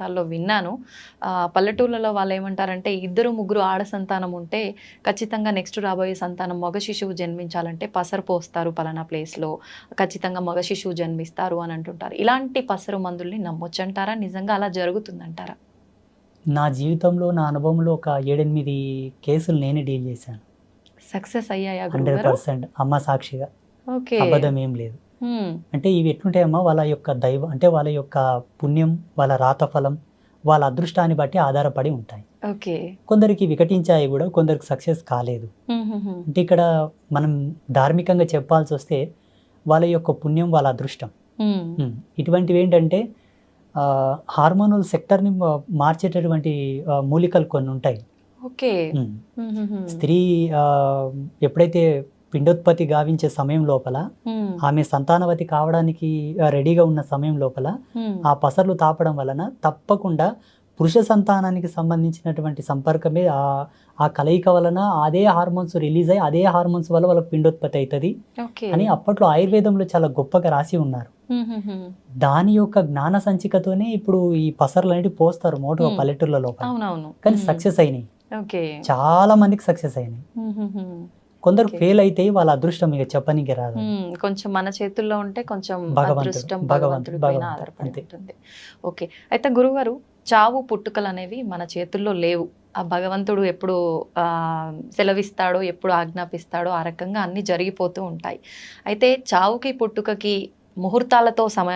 తాల్లో విన్నాను. పల్లెటూళ్ళలో వాళ్ళు ఏమంటారంటే ఇద్దరు ముగ్గురు ఆడ సంతానం ఉంటే ఖచ్చితంగా నెక్స్ట్ రాబోయే సంతానం మగ శిశువు జన్మించాలంటే పసరు పోస్తారు పలానా ప్లేస్లో. ఖచ్చితంగా మగ శిశువు జన్మిస్తారు అని అంటుంటారు. ఇలాంటి పసరు మందుల్ని నమ్మొచ్చంటారా? నిజంగా అలా జరుగుతుందంటారా? నా జీవితంలో నా అనుభవంలో ఒక ఏడెనిమిది కేసులు నేనే డీల్ చేశాను. సక్సెస్ అయ్యాయా హండ్రెడ్ పర్సెంట్. అమ్మ సాక్షిగా. ఓకే. అబద్ధం ఏం లేదు. అంటే ఇవి ఎట్లుంటాయమ్మా? వాళ్ళ యొక్క దైవ అంటే వాళ్ళ యొక్క పుణ్యం వాళ్ళ రాతఫలం వాళ్ళ అదృష్టాన్ని బట్టి ఆధారపడి ఉంటాయి. ఓకే. కొందరికి వికటించాయి కూడా కొందరికి సక్సెస్ కాలేదు. అంటే ఇక్కడ మనం ధార్మికంగా చెప్పాల్సి వస్తే వాళ్ళ యొక్క పుణ్యం వాళ్ళ అదృష్టం. ఇటువంటివి ఏంటంటే హార్మోనల్ సెక్టర్ని మార్చేటటువంటి మూలికలు కొన్ని ఉంటాయి. ఓకే. స్త్రీ ఎప్పుడైతే పిండోత్పత్తి గావించే సమయం లోపల. ఆమె సంతానవతి కావడానికి రెడీగా ఉన్న సమయం లోపల. ఆ పసర్లు తాపడం వలన తప్పకుండా పురుష సంతానానికి సంబంధించినటువంటి సంపర్కమే ఆ ఆ కలయిక వలన అదే హార్మోన్స్ రిలీజ్ అయ్యి అదే హార్మోన్స్ వల్ల వాళ్ళకి పిండోత్పత్తి అవుతుంది అని అప్పట్లో ఆయుర్వేదంలో చాలా గొప్పగా రాసి ఉన్నారు. దాని యొక్క జ్ఞాన సంచికతోనే ఇప్పుడు ఈ పసర్లు అనేవి పోస్తారు మోటుగా. పల్లెటూర్ల లోపల కానీ. సక్సెస్ అయినాయి చాలా మందికి సక్సెస్ అయినాయి. కొందరు. ఫెయిల్ అయితే వాళ్ళ అదృష్టం ఇక చెప్పనీకి రాదు. కొంచెం మన చేతుల్లో ఉంటే కొంచెం భగవంతుడు, అదృష్టం భగవంతుడు, పైన ఆధారపడి. ఉంటుంది ఓకే అయితే గురుగారు చావు పుట్టుకలు అనేవి మన చేతుల్లో లేవు ఆ భగవంతుడు ఎప్పుడు ఆ, సెలవిస్తాడో ఎప్పుడు ఆజ్ఞాపిస్తాడో ఆ రకంగా అన్ని జరిగిపోతూ ఉంటాయి అయితే చావుకి పుట్టుకకి ముహూర్తాలతో సమయం